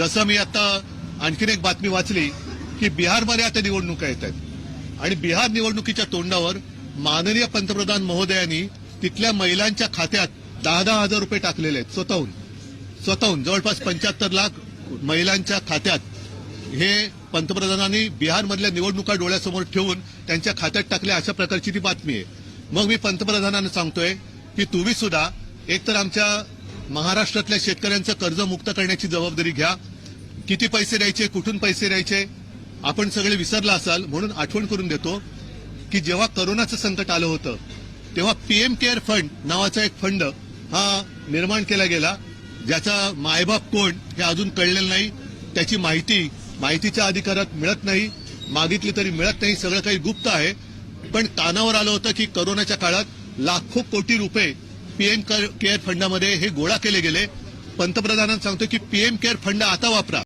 जसं मी आता आणखीन एक बातमी वाचली की बिहारमध्ये आता निवडणुका येत आहेत. आणि बिहार निवडणुकीच्या तोंडावर माननीय पंतप्रधान महोदयांनी तिथल्या महिलांच्या खात्यात दहा दहा हजार रुपये टाकलेले आहेत स्वतःहून. स्वतःहून. जवळपास पंच्याहत्तर लाख महिलांच्या खात्यात हे पंतप्रधानांनी बिहारमधल्या निवडणुका डोळ्यासमोर ठेवून त्यांच्या खात्यात टाकल्या अशा प्रकारची ती बातमी आहे. मग मी पंतप्रधानांना सांगतोय की तुम्ही सुद्धा एकतर आमच्या महाराष्ट्रातल्या शेतकऱ्यांचं कर्ज मुक्त करण्याची जबाबदारी घ्या. किती पैसे द्यायचे कुठून पैसे द्यायचे? आपण सगळे विसरला असाल म्हणून आठवण करून देतो की जेव्हा करोनाचं संकट आलं होतं तेव्हा पीएम केअर फंड नावाचा एक फंड हा निर्माण केला गेला ज्याचा मायबाप कोण हे अजून कळलेलं नाही. त्याची माहिती माहितीच्या अधिकारात मिळत नाही. मागितली तरी मिळत नाही सगळं काही गुप्त आहे. पण कानावर आलं होतं की करोनाच्या काळात लाखो कोटी रुपये पीएम केअर फंडामध्ये हे गोळा केले गेले. पंतप्रधानांना सांगतो की पीएम केअर फंड आता वापरा.